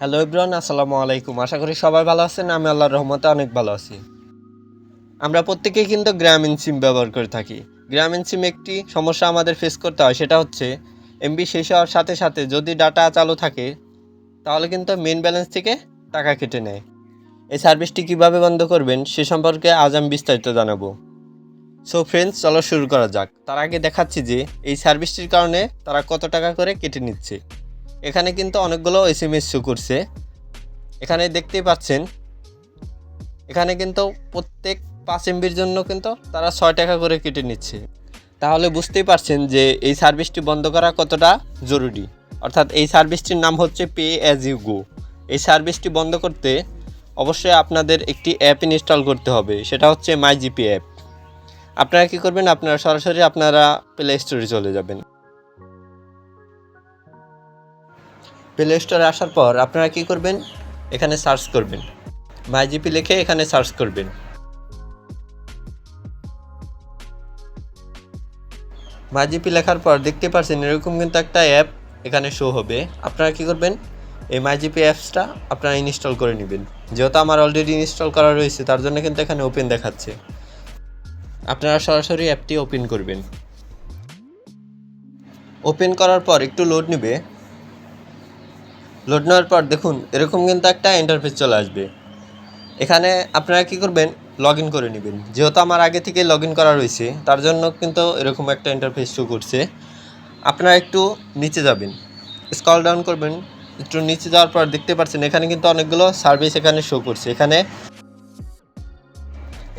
Hello Ibran আসসালামু আলাইকুম। আশা করি সবাই ভালো আছেন, আমি আল্লাহর রহমতে অনেক ভালো আছি। আমরা প্রত্যেকেই কিন্তু গ্রামীণ সিম ব্যবহার করে থাকি। গ্রামীণ সিম একটি সমস্যা আমাদের ফেস করতে হয়, সেটা হচ্ছে এমবি শেষ হওয়ার সাথে সাথে যদি ডাটা চালু থাকে, তাহলে কিন্তু মেন ব্যালেন্স থেকে টাকা কেটে নেয়। এই সার্ভিসটি কীভাবে বন্ধ করবেন, সে সম্পর্কে আজ আমি বিস্তারিত জানাব। সো ফ্রেন্ডস চলো শুরু করা যাক। তার আগে দেখাচ্ছি যে এই সার্ভিসটির কারণে তারা কত টাকা করে কেটে নিচ্ছে। এখানে কিন্তু অনেকগুলো এস এম এস শো করছে। এখানে দেখতেই পাচ্ছেন, এখানে কিন্তু প্রত্যেক পাঁচ এমবির জন্য কিন্তু তারা ছয় টাকা করে কেটে নিচ্ছে। তাহলে বুঝতেই পারছেন যে এই সার্ভিসটি বন্ধ করা কতটা জরুরি। অর্থাৎ এই সার্ভিসটির নাম হচ্ছে পে অ্যাজ ইউ গো এই সার্ভিসটি বন্ধ করতে অবশ্যই আপনাদের একটি অ্যাপ ইনস্টল করতে হবে, সেটা হচ্ছে মাই জিপি অ্যাপ আপনারা কী করবেন? আপনারা সরাসরি আপনারা প্লে স্টোরে চলে যাবেন। প্লে স্টোরে আসার পর আপনারা কি করবেন? এখানে সার্চ করবেন। মাইজিপি লিখে এখানে সার্চ করবেন। মাইজিপি লেখার পর দেখতে পাচ্ছেন এরকম কিন্তু একটা অ্যাপ এখানে শো হবে। আপনারা কি করবেন? এই মাইজিপি অ্যাপসটা আপনারা ইনস্টল করে নেবেন। যেহেতু আমার অলরেডি ইনস্টল করা রয়েছে, তার জন্য কিন্তু এখানে ওপেন দেখাচ্ছে। আপনারা সরাসরি অ্যাপটি ওপেন করবেন। ওপেন করার পর একটু লোড নেবে। লোড নেওয়ার পর দেখুন, এরকম কিন্তু একটা ইন্টারফেস চলে আসবে। এখানে আপনারা কি করবেন? লগ ইন করে নেবেন। যেহেতু আমার আগে থেকে লগ ইন করা রয়েছে, তার জন্য কিন্তু এরকম একটা ইন্টারফেস শো করছে। আপনারা একটু নিচে যাবেন। স্কল ডাউন করবেন। একটু নিচে যাওয়ার পর দেখতে পাচ্ছেন, এখানে কিন্তু অনেকগুলো সার্ভিস এখানে শো করছে। এখানে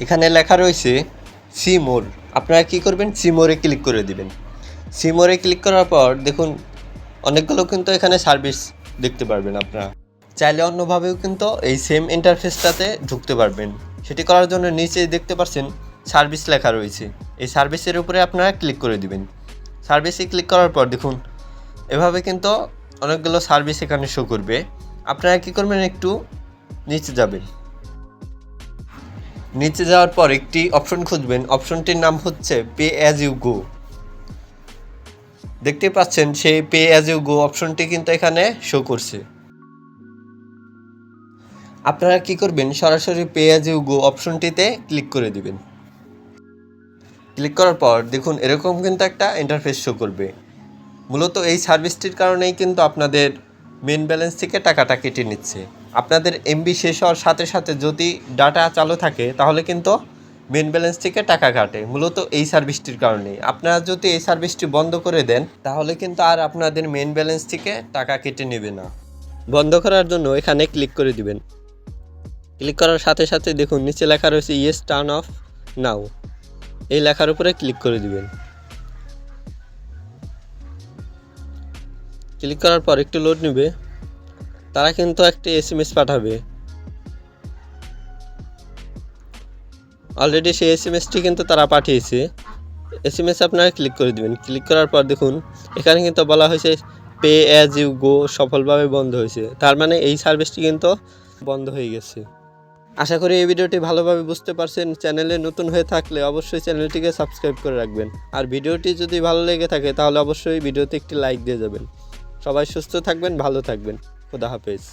এখানে লেখা রয়েছে সি মোর আপনারা কি করবেন? সি মোরে ক্লিক করে দিবেন। সি মোরে ক্লিক করার পর দেখুন, অনেকগুলো কিন্তু এখানে সার্ভিস দেখতে পারবেন আপনারা। চাইলে অন্যভাবেও কিন্তু এই সেম ইন্টারফেসটাতে ঢুকতে পারবেন। সেটি করার জন্য নিচে দেখতে পাচ্ছেন সার্ভিস লেখা রয়েছে। এই সার্ভিসের উপরে আপনারা ক্লিক করে দিবেন। সার্ভিসে ক্লিক করার পর দেখুন, এভাবে কিন্তু অনেকগুলো সার্ভিস এখানে শো করবে। আপনারা কী করবেন একটু নিচে যাবেন। নিচে যাওয়ার পর একটি অপশন খুঁজবেন। অপশনটির নাম হচ্ছে পে অ্যাজ ইউ গো দেখতে পাচ্ছেন সেই পে অ্যাজ ইউ গো অপশনটি কিন্তু এখানে শো করছে। আপনারা কি করবেন? সরাসরি পে অ্যাজ ইউ গো অপশনটিতে ক্লিক করে দিবেন। ক্লিক করার পর দেখুন, এরকম কিন্তু একটা ইন্টারফেস শো করবে। মূলত এই সার্ভিসটির কারণেই কিন্তু আপনাদের মেন ব্যালেন্স থেকে টাকাটা কেটে নিচ্ছে। আপনাদের এমবি শেষ হওয়ার সাথে সাথে যদি ডাটা চালু থাকে, তাহলে কিন্তু মেন ব্যালেন্স থেকে টাকা কাটে মূলত এই সার্ভিসটির কারণে আপনারা যদি এই সার্ভিসটি বন্ধ করে দেন, তাহলে কিন্তু আর আপনাদের মেন ব্যালেন্স থেকে টাকা কেটে নেবে না। বন্ধ করার জন্য এখানে ক্লিক করে দিবেন। ক্লিক করার সাথে সাথে দেখুন, নিচে লেখা রয়েছে ইয়েস টার্ন অফ নাও এই লেখার উপরে ক্লিক করে দিবেন। ক্লিক করার পর একটু লোড নেবে। তারা কিন্তু একটি এস পাঠাবে। অলরেডি সেই এস এম এসটি কিন্তু তারা পাঠিয়েছে। এস এম এস আপনারা ক্লিক করে দেবেন। ক্লিক করার পর দেখুন, এখানে কিন্তু বলা হয়েছে পে অ্যাজ ইউ গো সফলভাবে বন্ধ হয়েছে। তার মানে এই সার্ভিসটি কিন্তু বন্ধ হয়ে গেছে। আশা করি এই ভিডিওটি ভালোভাবে বুঝতে পারছেন। চ্যানেলে নতুন হয়ে থাকলে অবশ্যই চ্যানেলটিকে সাবস্ক্রাইব করে রাখবেন। আর ভিডিওটি যদি ভালো লেগে থাকে, তাহলে অবশ্যই ভিডিওতে একটি লাইক দিয়ে যাবেন। সবাই সুস্থ থাকবেন, ভালো থাকবেন। খোদা হাফেজ।